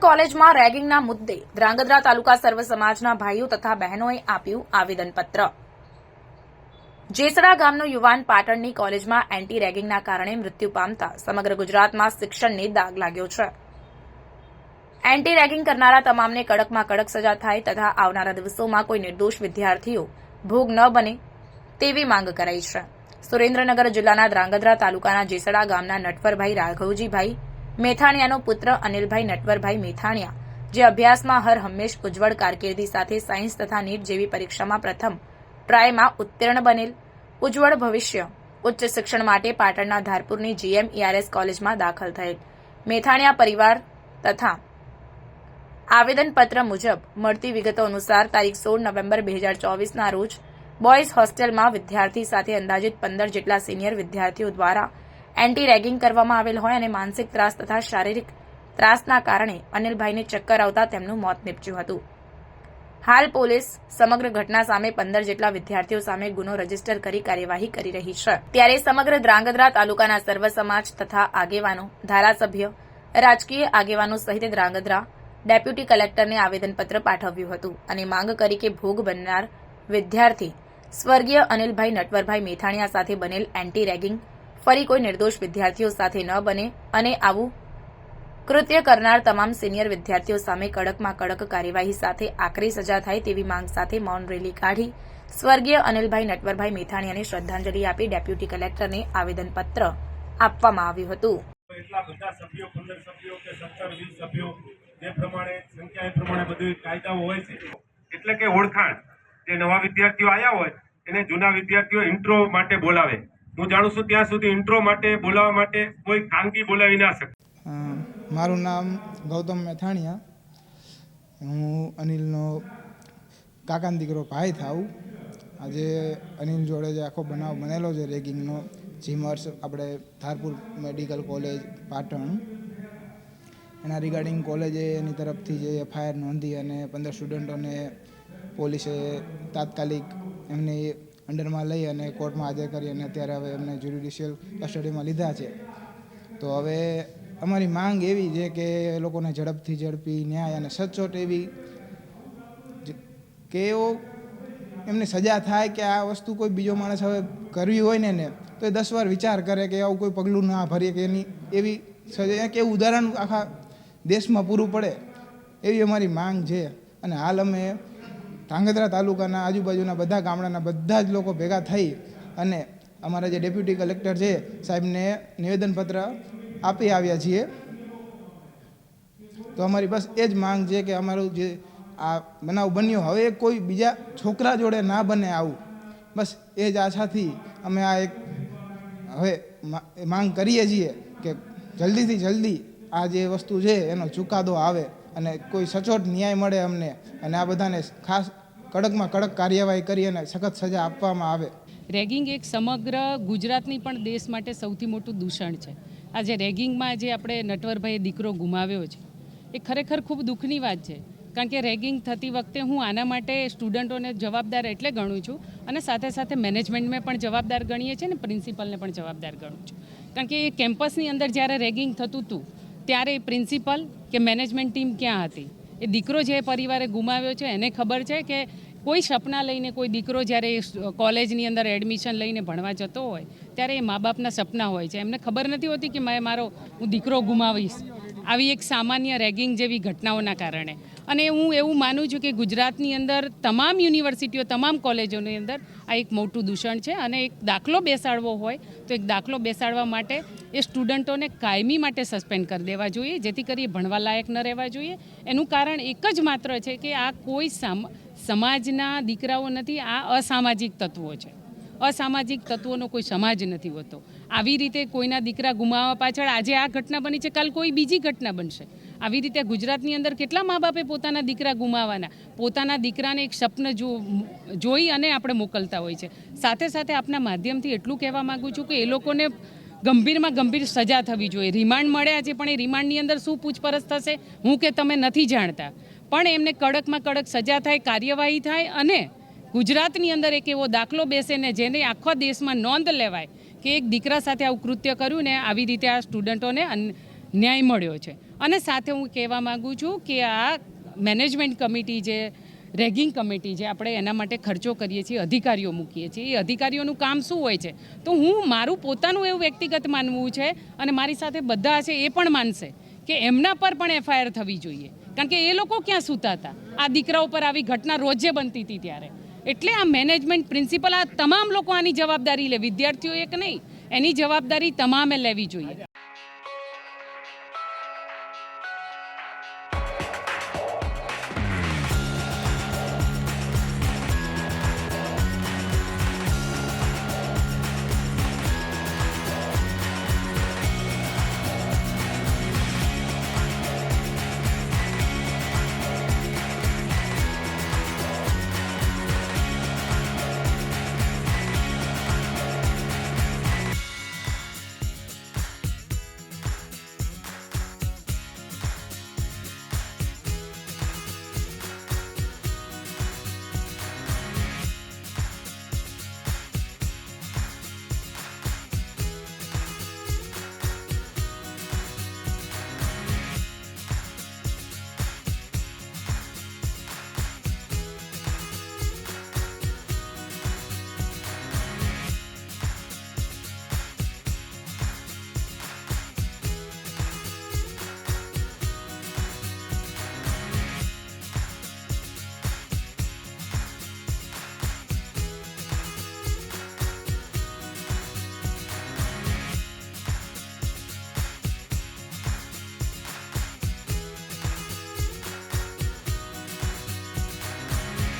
કોલેજમાં રેગિંગના મુદ્દે ધ્રાંગધ્રા તાલુકા સર્વ સમાજના ભાઈઓ તથા બહેનોએ આપ્યું આવેદનપત્ર. જેસડા ગામનો યુવાન પાટણની કોલેજમાં એન્ટી રેગિંગના કારણે મૃત્યુ પામતા સમગ્ર ગુજરાતમાં શિક્ષણને દાગ લાગ્યો છે. એન્ટી રેગિંગ કરનારા તમામને કડકમાં કડક સજા થાય તથા આવનારા દિવસોમાં કોઈ નિર્દોષ વિદ્યાર્થીઓ ભોગ ન બને તેવી માંગ કરાઈ છે. સુરેન્દ્રનગર જિલ્લાના ધ્રાંગધ્રા તાલુકાના જેસડા ગામના નટવરભાઈ રાઘવજીભાઈ મેથાણિયાનો પુત્ર અનિલભાઈ નટવરભાઈ મેથાણિયા, જે અભ્યાસમાં હર હંમેશ ઉજ્જવળ કારકિર્દી સાથે સાયન્સ તથા નીટ જેવી પરીક્ષામાં પ્રથમ, ટ્રાયમાં ઉત્તીર્ણ બનેલ. ઉજ્જવળ ભવિષ્ય, ઉચ્ચ શિક્ષણ માટે પાટણના ધારપુરની જીએમ ઈઆરએસ કોલેજમાં દાખલ થયેલ. મેથાણિયા પરિવાર તથા આવેદનપત્ર મુજબ મળતી વિગતો અનુસાર તારીખ સોળ નવેમ્બર બે હજાર ચોવીસના રોજ બોયઝ હોસ્ટેલમાં વિદ્યાર્થી સાથે અંદાજિત પંદર જેટલા સિનિયર વિદ્યાર્થીઓ દ્વારા એન્ટી રેગિંગ કરવામાં આવેલ હોય અને માનસિક ત્રાસ તથા શારીરિક ત્રાસના કારણે અનિલભાઈને ચક્કર આવતા તેમનું મોત નીપજ્યું હતું. હાલ પોલીસ સમગ્ર ઘટના સામે પંદર જેટલા વિદ્યાર્થીઓ સામે ગુનો રજિસ્ટર કરી કાર્યવાહી કરી રહી છે. ત્યારે સમગ્ર ધ્રાંગધ્રા તાલુકાના સર્વ સમાજ તથા આગેવાનો, ધારાસભ્ય, રાજકીય આગેવાનો સહિત ધ્રાંગધ્રા ડેપ્યુટી કલેક્ટરને આવેદનપત્ર પાઠવ્યું હતું અને માંગ કરી કે ભોગ બનનાર વિદ્યાર્થી સ્વર્ગીય અનિલભાઈ નટવરભાઈ મેથાણિયા સાથે બનેલ એન્ટી રેગિંગ ફરી કોઈ નિર્દોષ વિદ્યાર્થીઓ સાથે ન બને અને આવું કૃત્ય કરનાર તમામ સિનિયર વિદ્યાર્થીઓ સામે કડકમાં કડક કાર્યવાહી સાથે આકરી સજા થાય તેવી માંગ સાથે મૌન રેલી કાઢી સ્વર્ગીય અનિલભાઈ નટવરભાઈ મેથાણીયાને શ્રદ્ધાંજલિ આપી ડેપ્યુટી કલેક્ટરને આવેદનપત્ર આપવામાં આવ્યું હતું. એટલા બધા સભ્યો, પંદર સભ્યો કે સત્તર, વીસ સભ્યો, જે પ્રમાણે, સંખ્યા એ પ્રમાણે બધું કાયદાઓ હોય છે, એટલે કે ઓળખાણ. જે નવા વિદ્યાર્થીઓ આવ્યા હોય, એને જૂના વિદ્યાર્થીઓ ઇન્ટ્રો માટે બોલાવે. હું જાણું છું ત્યાં સુધી ઇન્ટ્રો માટે બોલાવવા માટે કોઈ ખાનગી બોલાવી ના શકે. મારું નામ ગૌતમ મેથાણીયા. હું અનિલનો કાકાનો દીકરો ભાઈ થાઉં. આજે અનિલ જોડે જે આખો બનાવ બનેલો છે, રેગિંગનો જીમર્સ આપણે ધારપુર મેડિકલ કોલેજ પાટણ. એના રિગાર્ડિંગ કોલેજે એની તરફથી જે એફઆઈઆર નોંધી અને પંદર સ્ટુડન્ટોને પોલીસે તાત્કાલિક એમની અંડરમાં લઈ અને કોર્ટમાં હાજર કરી અને અત્યારે હવે એમને જ્યુડિશિયલ કસ્ટડીમાં લીધા છે. તો હવે અમારી માંગ એવી છે કે એ લોકોને ઝડપથી ઝડપી ન્યાય અને સચોટ એવી કે એવો એમને સજા થાય કે આ વસ્તુ કોઈ બીજો માણસ હવે કરવી હોય ને ને તો એ દસ વાર વિચાર કરે કે આવું કોઈ પગલું ના ભરીએ કે એની એવી સજા કે એવું ઉદાહરણ આખા દેશમાં પૂરું પડે એવી અમારી માંગ છે. અને હાલ અમે ધાંગધ્રા તાલુકાના આજુબાજુના બધા ગામડાના બધા જ લોકો ભેગા થઈ અને અમારા જે ડેપ્યુટી કલેક્ટર છે સાહેબને નિવેદનપત્ર આપી આવ્યા છીએ. તો અમારી બસ એ જ માંગ છે કે અમારું જે આ બનાવ બન્યો, હવે કોઈ બીજા છોકરા જોડે ના બને આવું. બસ એ જ આશાથી અમે આ એક હવે માંગ કરીએ છીએ કે જલ્દીથી જલ્દી આ જે વસ્તુ છે એનો ચુકાદો આવે અને કોઈ સચોટ ન્યાય મળે અમને અને આ બધાને ખાસ કડકમાં કડક કાર્યવાહી કરી અને સખત સજા આપવામાં આવે. રેગિંગ એક સમગ્ર ગુજરાતની પણ દેશ માટે સૌથી મોટું દૂષણ છે. આજે રેગિંગમાં જે આપણે નટવરભાઈએ દીકરો ગુમાવ્યો છે, એ ખરેખર ખૂબ દુઃખની વાત છે. કારણ કે રેગિંગ થતી વખતે હું આના માટે સ્ટુડન્ટોને જવાબદાર એટલે ગણું છું અને સાથે સાથે મેનેજમેન્ટને પણ જવાબદાર ગણીએ છીએ ને પ્રિન્સિપલને પણ જવાબદાર ગણું છું. કારણ કે એ કેમ્પસની અંદર જ્યારે રેગિંગ થતું હતું ત્યારે પ્રિન્સિપલ કે મેનેજમેન્ટ ટીમ ક્યાં હતી? એ દીકરો જે પરિવારે ગુમાવ્યો છે, એને ખબર છે કે કોઈ સપના લઈને કોઈ દીકરો જ્યારે કોલેજની અંદર એડમિશન લઈને ભણવા જતો હોય, ત્યારે એ મા બાપના સપના હોય છે. એમને ખબર નથી હોતી કે મેં મારો હું દીકરો ગુમાવીશ. આવી એક સામાન્ય રેગિંગ જેવી ઘટનાઓના કારણે. અને હું એવું માનું છું કે ગુજરાતની અંદર તમામ યુનિવર્સિટીઓ, તમામ કોલેજોની અંદર આ એક મોટું દૂષણ છે અને એક દાખલો બેસાડવો હોય તો એક દાખલો બેસાડવા માટે એ સ્ટુડન્ટોને કાયમી માટે સસ્પેન્ડ કરી દેવા જોઈએ, જેથી કરી ભણવા લાયક ન રહેવા જોઈએ. એનું કારણ એક જ માત્ર છે કે આ કોઈ સામ, સમાજના દીકરાઓ નથી, આ અસામાજિક તત્વો છે. અસામાજિક તત્વોનો કોઈ સમાજ નથી હોતો. આવી રીતે કોઈના દીકરા ગુમાવવા પાછળ આજે આ ઘટના બની છે. કાલ કોઈ બીજી ઘટના બનશે. આવી રીતે ગુજરાતની અંદર કેટલા મા બાપે પોતાના દીકરા ગુમાવવાના પોતાના દીકરાને એક સ્વપ્ન જો, જોઈ અને આપણે મોકલતા હોય છે. સાથે સાથે આપના માધ્યમથી એટલું કહેવા માગું છું કે એ લોકોને ગંભીરમાં ગંભીર સજા થવી જોઈએ. રિમાન્ડ મળ્યા છે, પણ એ રિમાન્ડની અંદર શું પૂછપરછ થશે? હું કે તમે નથી જાણતા. પણ એમને કડકમાં કડક સજા થાય, કાર્યવાહી થાય અને ગુજરાતની અંદર એક એવો દાખલો બેસે ને જેને આખા દેશમાં નોંધ લેવાય કે એક દીકરા સાથે આવું કૃત્ય કર્યું ને આવી રીતે આ સ્ટુડન્ટોને ન્યાય મળ્યો છે. અને સાથે હું કહેવા માગું છું કે આ મેનેજમેન્ટ કમિટી જે, રેગિંગ કમિટી જે આપણે એના માટે ખર્ચો કરીએ છીએ, અધિકારીઓ મૂકીએ છીએ, એ અધિકારીઓનું કામ શું હોય છે? તો હું મારું પોતાનું એવું વ્યક્તિગત માનવું છે અને મારી સાથે બધા છે એ પણ માનશે કે એમના પર પણ એફઆઈઆર થવી જોઈએ. કારણ કે એ લોકો ક્યાં સૂતા હતા? આ દીકરા ઉપર આવી ઘટના રોજે બનતી હતી ત્યારે. એટલે આ મેનેજમેન્ટ પ્રિન્સિપલ આ તમામ લોકો આની જવાબદારી લે વિદ્યાર્થીઓ એક નહીં? એની જવાબદારી તમામે લેવી જોઈએ.